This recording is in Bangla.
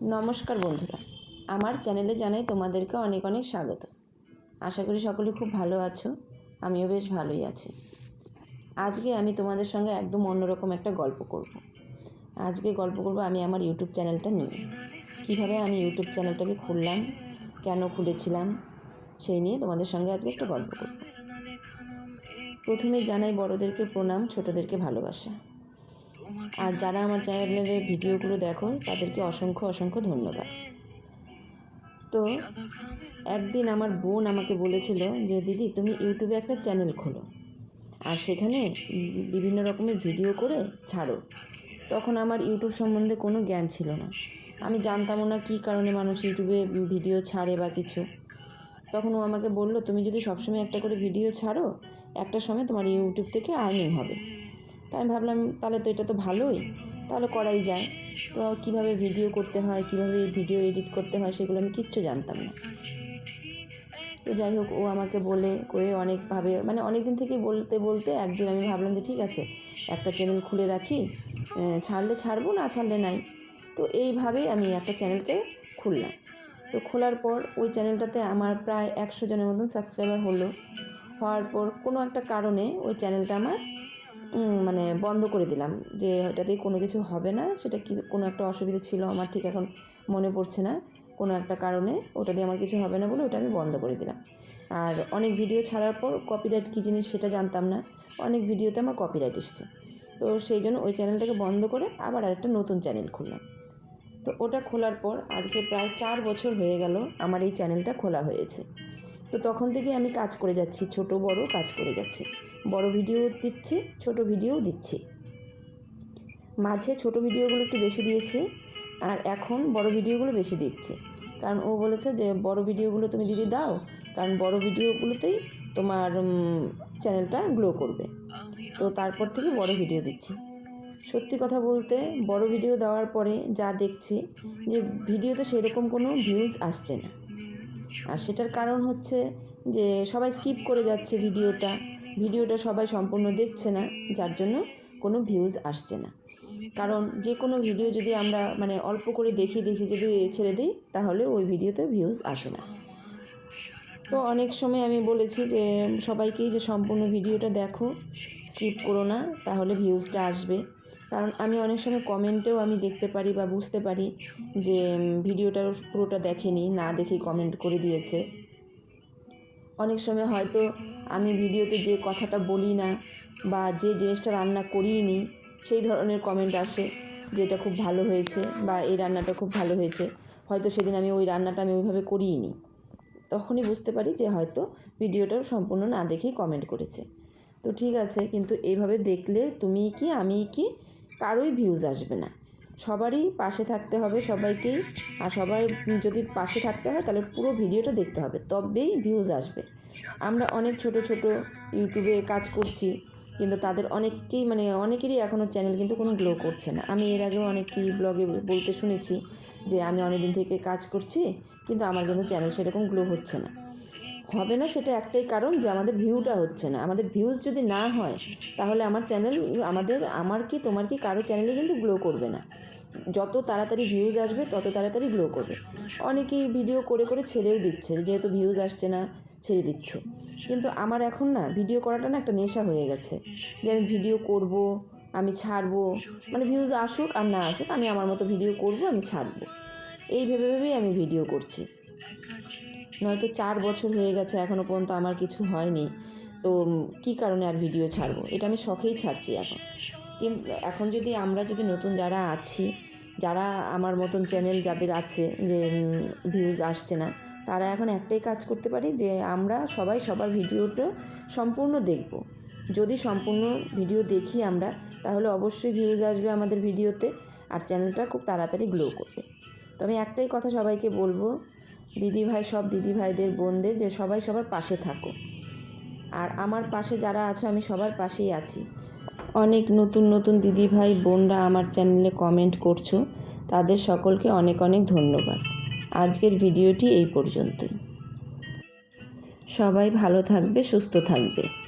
নমস্কার বন্ধুরা। আমার চ্যানেলে জানাই তোমাদেরকে অনেক অনেক স্বাগত। আশা করি সকলে খুব ভালো আছো, আমিও বেশ ভালোই আছি। আজকে আমি তোমাদের সঙ্গে একদম অন্যরকম একটা গল্প করব। আজকে গল্প করব আমি আমার ইউটিউব চ্যানেলটা নিয়ে। কীভাবে আমি ইউটিউব চ্যানেলটাকে খুললাম, কেন খুলেছিলাম, সেই নিয়ে তোমাদের সঙ্গে আজকে একটা গল্প করব। প্রথমে জানাই বড়দেরকে প্রণাম, ছোটোদেরকে ভালোবাসা। আর যারা আমার চ্যানেলের ভিডিওগুলো দেখো তাদেরকে অসংখ্য অসংখ্য ধন্যবাদ। তো, একদিন আমার বোন আমাকে বলেছিল যে, দিদি, তুমি ইউটিউবে একটা চ্যানেল খোলো আর সেখানে বিভিন্ন রকমের ভিডিও করে ছাড়ো। তখন আমার ইউটিউব সম্বন্ধে কোনো জ্ঞান ছিল না। আমি জানতামও না কী কারণে মানুষ ইউটিউবে ভিডিও ছাড়ে বা কিছু। তখন ও আমাকে বলল, তুমি যদি সবসময় একটা করে ভিডিও ছাড়ো, একটা সময় তোমার ইউটিউব থেকে আর্নিং হবে। তো আমি ভাবলাম, তাহলে তো এটা তো ভালোই। তাহলে করাই যায়। তো কীভাবে ভিডিও করতে হয়, কীভাবে ভিডিও এডিট করতে হয়, সেগুলো আমি কিচ্ছু জানতাম না। তো যাই হোক, ও আমাকে বলে, কয়ে অনেকভাবে মানে অনেক দিন থেকেই বলতে বলতে একদিন আমি ভাবলাম যে ঠিক আছে, একটা চ্যানেল খুলে রাখি। ছাড়লে ছাড়বো, না ছাড়লে নাই। তো এইভাবেই আমি একটা চ্যানেলকে খুললাম। তো খোলার পর ওই চ্যানেলটাতে আমার প্রায় একশো জনের মতন সাবস্ক্রাইবার হলো। হওয়ার পর কোনো একটা কারণে ওই চ্যানেলটা আমার মানে বন্ধ করে দিলাম যে ওটাতেই কোনো কিছু হবে না, সেটা কি কোনো একটা অসুবিধা ছিল আমার ঠিক এখন মনে পড়ছে না, কোনো একটা কারণে ওটা দিয়ে আমার কিছু হবে না বলে ওটা আমি বন্ধ করে দিলাম। আর অনেক ভিডিও ছাড়ার পর কপিরাইট কী জিনিস সেটা জানতাম না, অনেক ভিডিওতে আমার কপিরাইট এসছে। তো সেই জন্য ওই চ্যানেলটাকে বন্ধ করে আবার আরেকটা নতুন চ্যানেল খুললাম। তো ওটা খোলার পর আজকে প্রায় চার বছর হয়ে গেল আমার এই চ্যানেলটা খোলা হয়েছে। তো তখন থেকে আমি কাজ করে যাচ্ছি, ছোট বড় কাজ করে যাচ্ছি। বড় ভিডিও দিচ্ছি, ছোট ভিডিও দিচ্ছি। মাঝে ছোট ভিডিওগুলো একটু বেশি দিয়েছি আর এখন বড় ভিডিওগুলো বেশি দিচ্ছি। কারণ ও বলেছে যে, বড় ভিডিওগুলো তুমি দিদি দাও, কারণ বড় ভিডিওগুলোতেই তোমার চ্যানেলটা গ্লো করবে। তো তারপর থেকে বড় ভিডিও দিচ্ছি। সত্যি কথা বলতে, বড় ভিডিও দেওয়ার পরে যা দেখছি যে, ভিডিওতে সেরকম কোনো ভিউজ আসছে না। আর সেটার কারণ হচ্ছে যে, সবাই স্কিপ করে যাচ্ছে ভিডিওটা। ভিডিওটা সবাই সম্পূর্ণ দেখছে না, যার জন্য কোনো ভিউজ আসছে না। কারণ যে কোনো ভিডিও যদি আমরা মানে অল্প করে দেখি দেখি যদি ছেড়ে দিই, তাহলে ওই ভিডিওতে ভিউজ আসে না। তো অনেক সময় আমি বলেছি যে, সবাইকেই যে সম্পূর্ণ ভিডিওটা দেখো স্কিপ করো না, তাহলে ভিউজটা আসবে। কারণ আমি অনেক সময় কমেন্টেও আমি দেখতে পারি বা বুঝতে পারি যে ভিডিওটার পুরোটা দেখেনি, না দেখেই কমেন্ট করে দিয়েছে। অনেক সময় হয়তো আমি ভিডিওতে যে কথাটা বলি না বা যে জিনিসটা রান্না করিয়ে নিই সেই ধরনের কমেন্ট আসে যে এটা খুব ভালো হয়েছে বা এই রান্নাটা খুব ভালো হয়েছে। হয়তো সেদিন আমি ওই রান্নাটা আমি ওইভাবে করিয়ে নিই তখনই বুঝতে পারি যে হয়তো ভিডিওটা সম্পূর্ণ না দেখেই কমেন্ট করেছে। তো ঠিক আছে, কিন্তু এইভাবে দেখলে তুমি কি, আমি কি, কারোই ভিউজ আসবে না। সবারই পাশে থাকতে হবে সবাইকেই। আর সবার যদি পাশে থাকতে হয়, তাহলে পুরো ভিডিওটা দেখতে হবে। তবেই ভিউজ আসবে। আমরা অনেক ছোট ছোট ইউটিউবে কাজ করছি, কিন্তু তাদের অনেককেই মানে অনেকেরই এখনও চ্যানেল কিন্তু কোনো গ্লো করছে না। আমি এর আগেও অনেকেই ব্লগে বলতে শুনেছি যে, আমি অনেক দিন থেকে কাজ করছি, কিন্তু আমার কিন্তু চ্যানেল সেরকম গ্লো হচ্ছে না। হবে না সেটা একটাই কারণ যে আমাদের ভিউটা হচ্ছে না। আমাদের ভিউজ যদি না হয়, তাহলে আমার চ্যানেল আমাদের, আমার কি, তোমার কি কারও চ্যানেলে কিন্তু গ্লো করবে না। যত তাড়াতাড়ি ভিউজ আসবে, তত তাড়াতাড়ি গ্লো করবে। অনেকেই ভিডিও করে করে ছেড়েও দিচ্ছে, যেহেতু ভিউজ আসছে না, ছেড়ে দিচ্ছে। কিন্তু আমার এখন না ভিডিও করাটা না একটা নেশা হয়ে গেছে। যে আমি ভিডিও করব, আমি ছাড়বো মানে ভিউজ আসুক আর না আসুক, আমি আমার মতো ভিডিও করব, আমি ছাড়বো। এই ভেবে, ভেবেই আমি ভিডিও করছি। নয়তো চার বছর হয়ে গেছে এখনও পর্যন্ত আমার কিছু হয়নি। তো কী কারণে আর ভিডিও ছাড়বো? এটা আমি শখেই ছাড়ছি এখন। কিন্তু এখন যদি আমরা যদি নতুন যারা আছি, যারা আমার মতন চ্যানেল যাদের আছে যে ভিউজ আসছে না, তারা এখন একটাই কাজ করতে পারি যে, আমরা সবাই সবার ভিডিওটা সম্পূর্ণ দেখব। যদি সম্পূর্ণ ভিডিও দেখি আমরা, তাহলে অবশ্যই ভিউজ আসবে আমাদের ভিডিওতে আর চ্যানেলটা খুব তাড়াতাড়ি গ্লো করবে। তো আমি একটাই কথা সবাইকে বলব দিদি ভাই সব দিদিভাইদের বোনদের যে সবাই সবার পাশে থাকো। আর আমার পাশে যারা আছো, আমি সবার পাশেই আছি। অনেক নতুন নতুন দিদিভাই বোনরা আমার চ্যানেলে কমেন্ট করছ। তাদের সকলকে অনেক অনেক ধন্যবাদ। আজকের ভিডিওটি এই পর্যন্তই। সবাই ভালো থাকবে, সুস্থ থাকবে।